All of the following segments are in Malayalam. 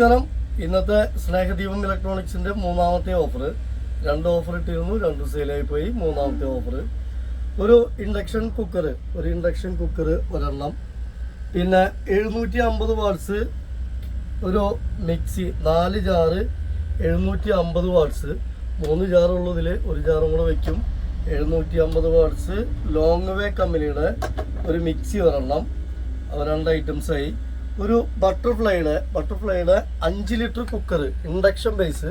നമസ്കാരം ഇന്നത്തെ സ്നേഹദീപം ഇലക്ട്രോണിക്സിന്റെ മൂന്നാമത്തെ ഓഫർ രണ്ട് ഓഫർ ഇട്ടിരുന്നു രണ്ട് സെയിലായി പോയി മൂന്നാമത്തെ ഓഫർ ഒരു ഇൻഡക്ഷൻ കുക്കർ ഒരു ഇൻഡക്ഷൻ കുക്കർ ഒരെണ്ണം. പിന്നെ എഴുന്നൂറ്റി അമ്പത് വാട്ട്സ് ഒരു മിക്സി നാല് ജാറ് എഴുന്നൂറ്റി അമ്പത് വാട്ട്സ് മൂന്ന് ജാറുള്ളതിൽ ഒരു ജാറും കൂടെ വയ്ക്കും എഴുന്നൂറ്റി അമ്പത് വാട്ട്സ് ലോങ് വേ കമ്പനിയുടെ ഒരു മിക്സി ഒരെണ്ണം. രണ്ട് ഐറ്റംസ് ആയി. ഒരു ബട്ടർഫ്ലൈയുടെ ബട്ടർഫ്ലൈയുടെ അഞ്ച് ലിറ്റർ കുക്കർ ഇൻഡക്ഷൻ ബേസ്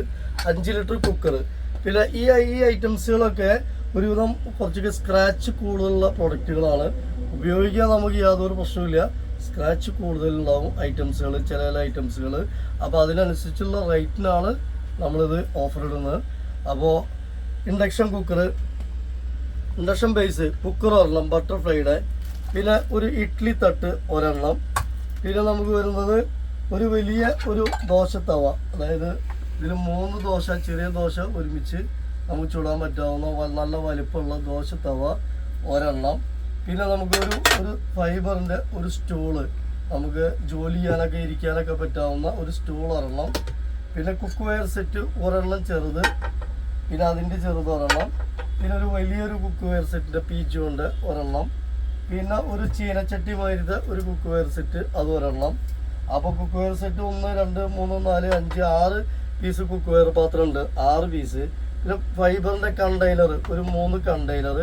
അഞ്ച് ലിറ്റർ കുക്കർ പിന്നെ ഈ ഈ ഐറ്റംസുകളൊക്കെ ഒരുവിധം കുറച്ചൊക്കെ സ്ക്രാച്ച് കൂടുതലുള്ള പ്രൊഡക്റ്റുകളാണ് ഉപയോഗിക്കാൻ നമുക്ക് യാതൊരു പ്രശ്നവുമില്ല. സ്ക്രാച്ച് കൂടുതലുണ്ടാവും ഐറ്റംസുകൾ ചില ചില ഐറ്റംസുകൾ അപ്പോൾ അതിനനുസരിച്ചുള്ള റേറ്റിനാണ് നമ്മളിത് ഓഫർ ഇടുന്നത് അപ്പോൾ induction cooker induction base cooker ഒരെണ്ണം ബട്ടർഫ്ലൈയുടെ പിന്നെ ഒരു ഇഡ്ഡലി തട്ട് ഒരെണ്ണം. പിന്നെ നമുക്ക് വരുന്നത് ഒരു വലിയ ഒരു ദോശ തവ അതായത് ഇതിൽ മൂന്ന് ദോശ ചെറിയ ദോശ ഒരുമിച്ച് നമുക്ക് ചുടാൻ പറ്റാവുന്ന നല്ല വലിപ്പമുള്ള ദോശ തവ ഒരെണ്ണം. പിന്നെ നമുക്കൊരു ഒരു ഫൈബറിന്റെ ഒരു സ്റ്റൂൾ. നമുക്ക് ജോലി ചെയ്യാനൊക്കെ ഇരിക്കാനൊക്കെ പറ്റാവുന്ന ഒരു സ്റ്റൂൾ ഒരെണ്ണം. പിന്നെ കുക്ക് വെയർ സെറ്റ് ഒരെണ്ണം ചെറുത്. പിന്നെ അതിന്റെ ചെറുത് ഒരെണ്ണം പിന്നെ ഒരു വലിയൊരു കുക്ക് വെയർ സെറ്റിന്റെ പീച്ചുകൊണ്ട് ഒരെണ്ണം. പിന്നെ ഒരു ചീനച്ചട്ടി മാതിരിത്തെ ഒരു കുക്ക് വെയർ സെറ്റ് അത് ഒരെണ്ണം അപ്പോൾ കുക്ക് വെയർ സെറ്റ് ഒന്ന് രണ്ട് മൂന്ന് നാല് അഞ്ച് ആറ് പീസ് കുക്ക് വെയർ പാത്രം ഉണ്ട് ആറ് പീസ് പിന്നെ ഫൈബറിന്റെ കണ്ടെയ്നർ ഒരു മൂന്ന് കണ്ടെയ്നർ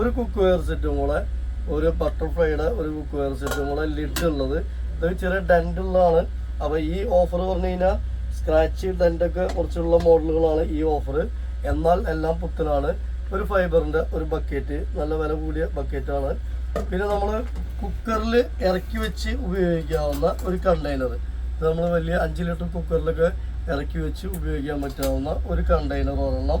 ഒരു കുക്ക് വെയർ സെറ്റും കൂടെ ഒരു ബട്ടർഫ്ലൈയുടെ ഒരു കുക്ക് വെയർ സെറ്റും കൂടെ ലിഡ് ഉള്ളത്. ഇത് ചെറിയ ഉള്ളതാണ്. അപ്പോൾ ഈ ഓഫർ പറഞ്ഞു കഴിഞ്ഞാൽ സ്ക്രാച്ച് ഡെന്റൊക്കെ കുറച്ചുള്ള മോഡലുകളാണ് ഈ ഓഫർ എന്നാൽ എല്ലാം പുത്തനാണ്. ഒരു ഫൈബറിന്റെ ഒരു ബക്കറ്റ് നല്ല വില കൂടിയ ബക്കറ്റാണ് പിന്നെ നമ്മൾ കുക്കറിൽ ഇറക്കി വെച്ച് ഉപയോഗിക്കാവുന്ന ഒരു കണ്ടെയ്നർ ഇത് നമ്മൾ വലിയ അഞ്ച് ലിറ്റർ കുക്കറിലൊക്കെ ഇറക്കി വെച്ച് ഉപയോഗിക്കാൻ പറ്റാവുന്ന ഒരു കണ്ടെയ്നർ ഒരെണ്ണം.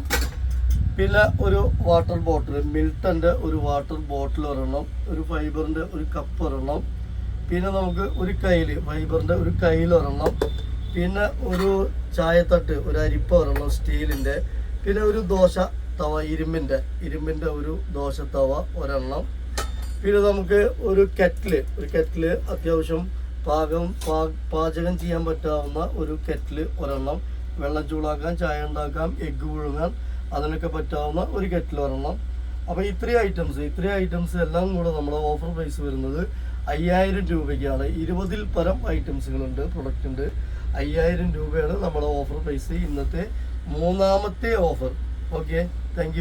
പിന്നെ ഒരു വാട്ടർ ബോട്ടിൽ മിൽട്ടന്റെ ഒരു വാട്ടർ ബോട്ടിൽ ഒരെണ്ണം ഒരു ഫൈബറിന്റെ ഒരു കപ്പ് ഒരെണ്ണം. പിന്നെ നമുക്ക് ഒരു കയ്യിൽ ഫൈബറിന്റെ ഒരു കയ്യിൽ ഒരെണ്ണം. പിന്നെ ഒരു ചായത്തട്ട് ഒരു അരിപ്പ ഒരെണ്ണം സ്റ്റീലിന്റെ പിന്നെ ഒരു ദോശ തവ ഇരുമ്പിന്റെ ഇരുമ്പിന്റെ ഒരു ദോശ തവ ഒരെണ്ണം. പിന്നെ നമുക്ക് ഒരു കെറ്റിൽ ഒരു കെറ്റിൽ അത്യാവശ്യം പാകം പാചകം ചെയ്യാൻ പറ്റാവുന്ന ഒരു കെറ്റിൽ ഒരെണ്ണം. വെള്ളം ചൂടാക്കാൻ ചായ ഉണ്ടാക്കാം എഗ്ഗ് പുഴുങ്ങാൻ അതിനൊക്കെ പറ്റാവുന്ന ഒരു കെറ്റിൽ ഒരെണ്ണം. അപ്പോൾ ഇത്രയും ഐറ്റംസ് ഇത്രയും ഐറ്റംസ് എല്ലാം കൂടെ നമ്മുടെ ഓഫർ പ്രൈസ് വരുന്നത് അയ്യായിരം രൂപയ്ക്കാണ്. ഇരുപതിൽ പരം ഐറ്റംസുകളുണ്ട് പ്രൊഡക്റ്റ് ഉണ്ട്. അയ്യായിരം രൂപയാണ് നമ്മുടെ ഓഫർ പ്രൈസ് ഇന്നത്തെ മൂന്നാമത്തെ ഓഫർ ഓക്കെ താങ്ക്